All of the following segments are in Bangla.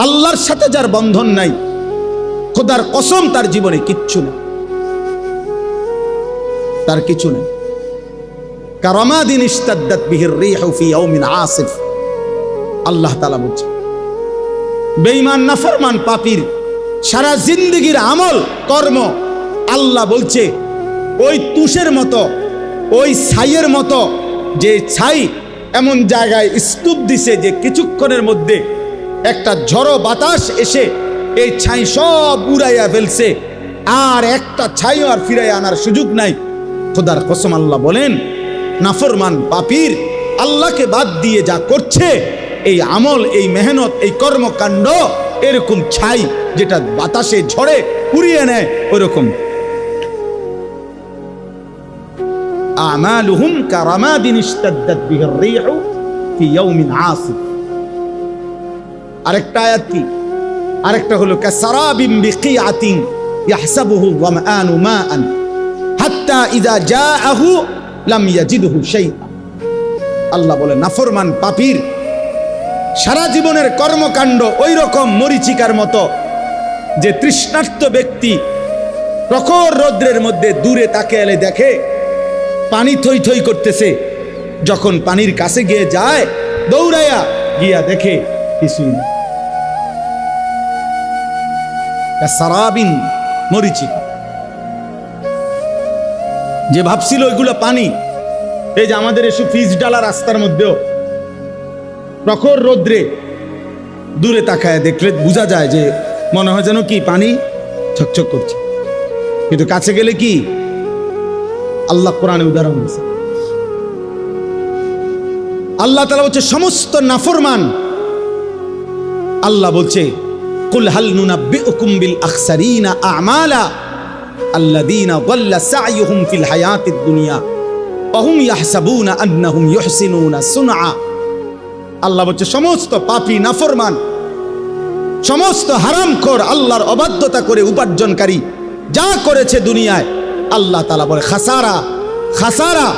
আল্লাহর সাথে যার বন্ধন নাই, খোদার কসম তার জীবনে কিচ্ছু নেই। তার কিছু নেই। কারামাদিন ইস্তাদ্দাত বিহির আসিফ। আল্লাহ তাআলা বলছে, বেঈমান, নাফরমান, পাপীর সারা জিন্দগির আমল, কর্ম আল্লাহ বলছে, ওই তুষের মতো, ওই ছাইয়ের মতো, যে ছাই এমন জায়গায় স্তূপ দিছে যে কিছুক্ষণের মধ্যে একটা ঝড়ো বাতাস এসে এই ছাই সব উড়াইয়া ফেলছে। আর একটা ছাইও আর ফিরাইয়া আনার সুযোগ নাই। খোদার কসম আল্লাহ বলেন, নাফরমান পাপীর আল্লাহকে বাদ দিয়ে যা করছে, এই আমল, এই মেহনত, এই কর্মকাণ্ড এরকম ছাই যেটা বাতাসে ঝড়ে উড়িয়ে নেয়, ওরকম। আমালুহুম কারামাদিন ইশতাদ্দাত বিহির রিহু ফি ইয়াউমিন আসিফ। আরেকটা আয়াত কি? আরেকটা হলো কাসারাবিম বিকিআতিন ইয়াহসাবুহু যামআনু মাআন হাত্তা ইযা জাআহু লাম ইয়াজিদহু শাইআ। আল্লাহ বলে, নাফরমান পাপীর, সারা জীবনের কর্মকাণ্ড ওই রকম মরিচিকার মতো যে তৃষ্ণার্ত ব্যক্তি প্রখর রৌদ্রের মধ্যে দূরে তাকে এলে দেখে, পানি থই থই করতেছে। যখন পানির কাছে গিয়ে যায় দৌড়াইয়া গিয়া দেখে, কিছুই না। সারাবিন মরিচিকা যে ভাবছিল ওইগুলো পানি, এই যে আমাদের এসব ফিজ ডালা রাস্তার মধ্যেও। প্রখর রৌদ্রে দূরে তাকায় দেখলে বোঝা যায় যে মনে হয় যেন কি পানি ছকছক করছে। কিন্তু কাছে গেলে কি? আল্লাহ কোরআনে উদাহরণ দিয়েছে। আল্লাহ তালা বলছে, সমস্ত নাফরমান আল্লাহ বলছে কুল হাল নুনাব্বিউকুম বিল আখসারিনা আমালা আল্লাযীনা দাল্লা সাইয়ুহুম ফিল হায়াতিদ দুনিয়া অহুম ইয়াহসাবুনা আন্নাহুম ইউহসিনুনা সুনআ। আল্লাহ বলছে, সমস্ত পাপী নাফরমান, সমস্ত হারাম হারামখোর, আল্লাহর অবাধ্যতা করে উপার্জনকারী, যা করেছে দুনিয়ায়, আল্লাহ তালা বলে, খাসারা খাসারা,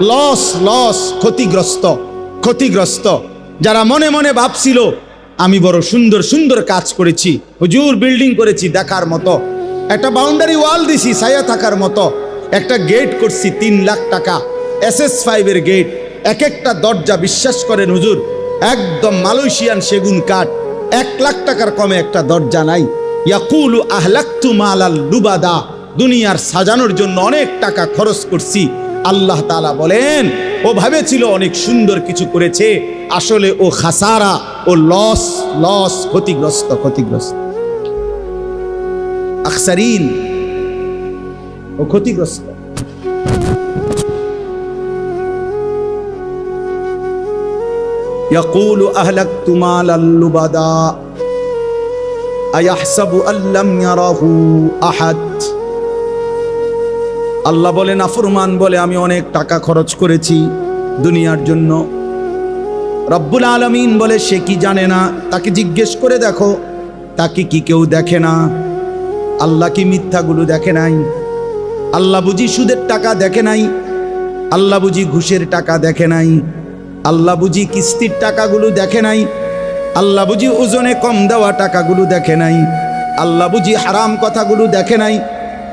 লস লস, ক্ষতিগ্রস্ত ক্ষতিগ্রস্ত। যারা মনে মনে ভাবছিল আমি বড় সুন্দর সুন্দর কাজ করেছি। হুজুর বিল্ডিং করেছি দেখার মতো। একটা বাউন্ডারি ওয়াল দিছি, ছায়া থাকার মতো। একটা গেট করছি তিন লাখ টাকা। এস এস ফাইভের গেট এক একটা দরজা বিশ্বাস করেন হুজুর, একদম মালয়েশিয়ান সেগুন কাঠ। এক লাখ টাকার কমে একটা দরজা নাই। ইয়াকুলু আহলাক্তু মালাল লুবাদা। দুনিয়ার সাজানোর জন্য অনেক টাকা খরচ করছি। আল্লাহ তাআলা বলেন, ও ভেবেছিল অনেক সুন্দর কিছু করেছে। আসলে ও খাসারা ও লস লস ক্ষতিগ্রস্ত ক্ষতিগ্রস্ত আখসারিন ও ক্ষতিগ্রস্ত يقول أهلكت مالا لبدا أيحسب أن لم يره أحد আল্লাহ বলে নাফরমান বলে আমি অনেক টাকা খরচ করেছি দুনিয়ার জন্য রব্বুল আলমিন বলে, সে কি জানে না? তাকে জিজ্ঞেস করে দেখো। তাকে কি কেউ দেখে না? আল্লাহ কি মিথ্যাগুলো দেখে নাই? আল্লাহ বুঝি সুদের টাকা দেখে নাই? আল্লাহ বুঝি ঘুষের টাকা দেখে নাই? আল্লাহ বুঝি কিস্তির টাকাগুলো দেখে নাই? আল্লাহ বুঝি ওজনে কম দেওয়া টাকাগুলো দেখে নাই? আল্লাহ বুঝি হারাম কথাগুলো দেখে নাই?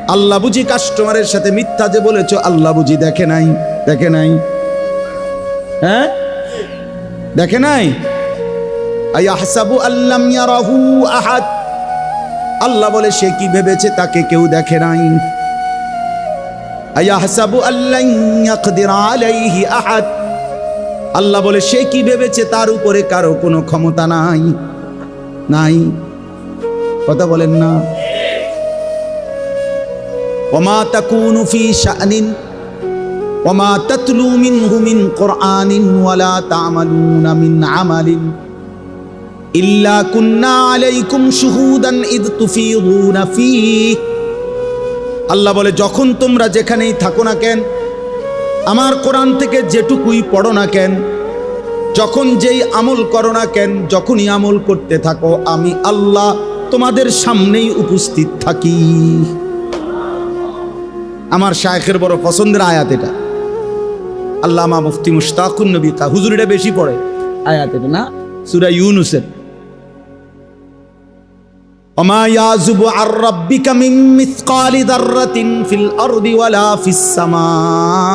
আল্লাহ বুঝি কাস্টমারের সাথে মিথ্যা যে বলেছ, আল্লাহ বুঝি দেখে নাই? দেখে নাই? হ্যাঁ? দেখে নাই? আল্লাহ বলে, সে কি ভেবেছে তাকে কেউ দেখে নাই? ইয়াকদির আলাইহি আল্লাহ বলে, সে কি ভেবেছে তার উপরে কারও কোনো ক্ষমতা নাই? নাই। কথা বলেন না। ওমা তাতলু মিনহু মিন কুরআনিন ওয়ালা তা'মালুনা মিন আমালিন ইল্লা কুন্না আলাইকুম শুহুদান ইদ তুফিদুনা ফীহ আল্লাহ বলে, যখন তোমরা যেখানেই থাকো না কেন, আমার কোরআন থেকে যেটুকুই পড়ো না কেন, যখন যেই আমল করো না কেন, যখনই আমল করতে থাকো, আমি আল্লাহ তোমাদের সামনেই উপস্থিত থাকি। আমার শায়েখের বড় পছন্দের আয়াত এটা। আল্লামা মুফতি মুশতাকুন নবী তা হুজুর এটা বেশি পড়ে আয়াত এটা না সুরা ইউনুসের وما يعزب عن ربك من مثقال ذرة في الأرض ولا في السماء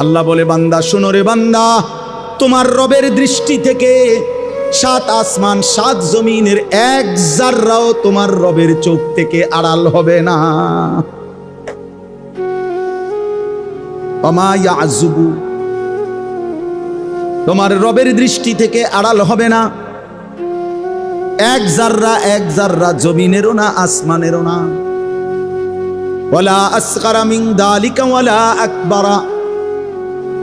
আল্লাহ বলে বান্দা শোনো রে বান্দা তোমার রবের দৃষ্টি থেকে সাত আসমান সাত জমিনের এক জাররাও তোমার রবের চোখ থেকে আড়াল হবে না ইয়াজুবু তোমার রবের দৃষ্টি থেকে আড়াল হবে না। এক জাররা এক জাররা জমিনেরও না, আসমানেরও না।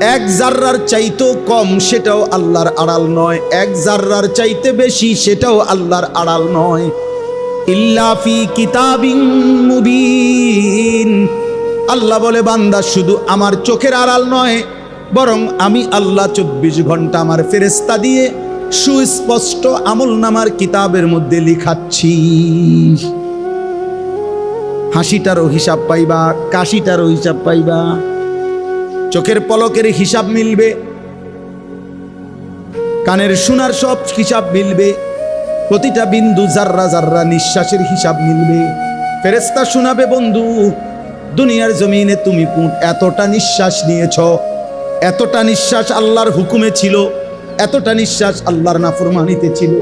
এক জাররার চাইতেও কম সেটাও আল্লাহর আড়াল নয়। এক জাররার চাইতে বেশি সেটাও আড়াল নয়। ইল্লা ফি কিতাবিন মুবিন। আল্লাহ বলে, বান্দা, শুধু আমার চোখের আড়াল নয়, বরং আমি আল্লাহ চব্বিশ ঘণ্টা আমার ফেরেস্তা দিয়ে সুস্পষ্ট আমল নামার কিতাবের মধ্যে লিখাচ্ছি। হাসিটারও হিসাব পাইবা, কাশিটারও হিসাব পাইবা, চোখের পলকের হিসাব মিলবে, কানের শোনার সব হিসাব মিলবে, প্রতিটা বিন্দু জাররা জাররা নিঃশ্বাসের হিসাব মিলবে। ফেরেস্তা শোনাবে, বন্ধু দুনিয়ার জমিনে তুমি এতটা নিঃশ্বাস নিয়েছ? এতটা নিঃশ্বাস আল্লাহর হুকুমে ছিল, এতটা নিঃশ্বাস আল্লাহর নাফরমানিতে ছিল।